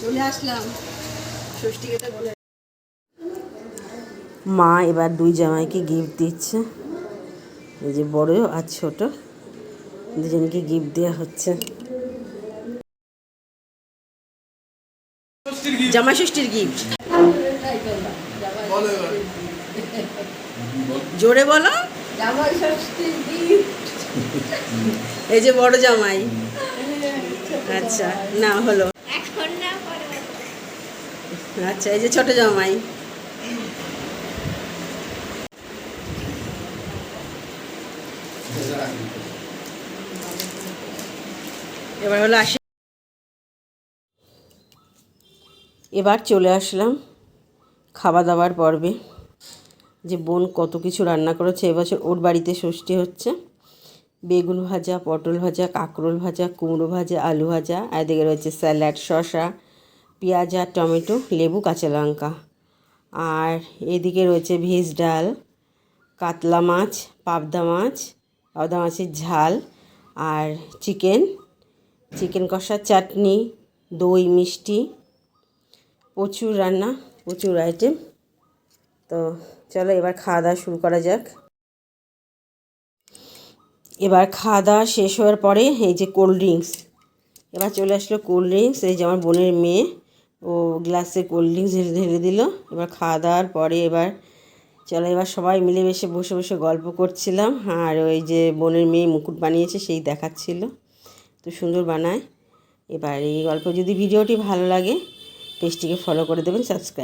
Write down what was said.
চলে আসলাম। ষষ্ঠীকে বলে। মা এবার দুই জামাইকে গিফট দিচ্ছে। এই যে বড় আর ছোট দুজনকে গিফট দেওয়া হচ্ছে। জামাই ষষ্ঠীর গিফট জোরে বলো। জামাই ষষ্ঠীর gift। এই যে বড় জামাই। আচ্ছা না হলো। আচ্ছা এই যে ছোট জামাই। এবার হলো আসি। এবার চলে আসলাম খাওয়া দাওয়ার পর্বে। যে বোন কত কিছু রান্না করেছে, এবছর ওর বাড়িতে ষষ্ঠী হচ্ছে। বেগুন ভাজা, পটল ভাজা, কাঁকরোল ভাজা, কুমড়ো ভাজা, আলু ভাজা, আর এদিকে রয়েছে স্যালাড, শসা। পেঁয়াজ আর টমেটো, লেবু, কাঁচা লঙ্কা। আর এদিকে রয়েছে ভেজ ডাল, কাতলা মাছ, পাবদা মাছ, পাবদা মাছের ঝাল, আর চিকেন। চিকেন কষার চাটনি, দই, মিষ্টি, প্রচুর রান্না, প্রচুর আইটেম তো চলো এবার খাওয়া দাওয়া শুরু করা যাক। এবার খাওয়া দাওয়া শেষ হওয়ার পরে এই যে কোল্ড ড্রিঙ্কস এবার চলে আসলো কোল্ড ড্রিঙ্কস এই যে আমার বোনের মেয়ে। ও গ্লাসে কোল্ড ড্রিঙ্কস ঢেলে ঢেলে দিল। এবার খাওয়া দাওয়ার পরে এবার চলো, এবার সবাই মিলে মিলেমিশে বসে বসে গল্প করছিলাম। আর ওই যে বোনের মেয়ে মুকুট বানিয়েছে, সেই দেখাচ্ছিল। তো সুন্দর বানায়। এবার এই গল্প, যদি ভিডিওটি ভালো লাগে, পেজটিকে ফলো করে দেবেন সাবস্ক্রাইব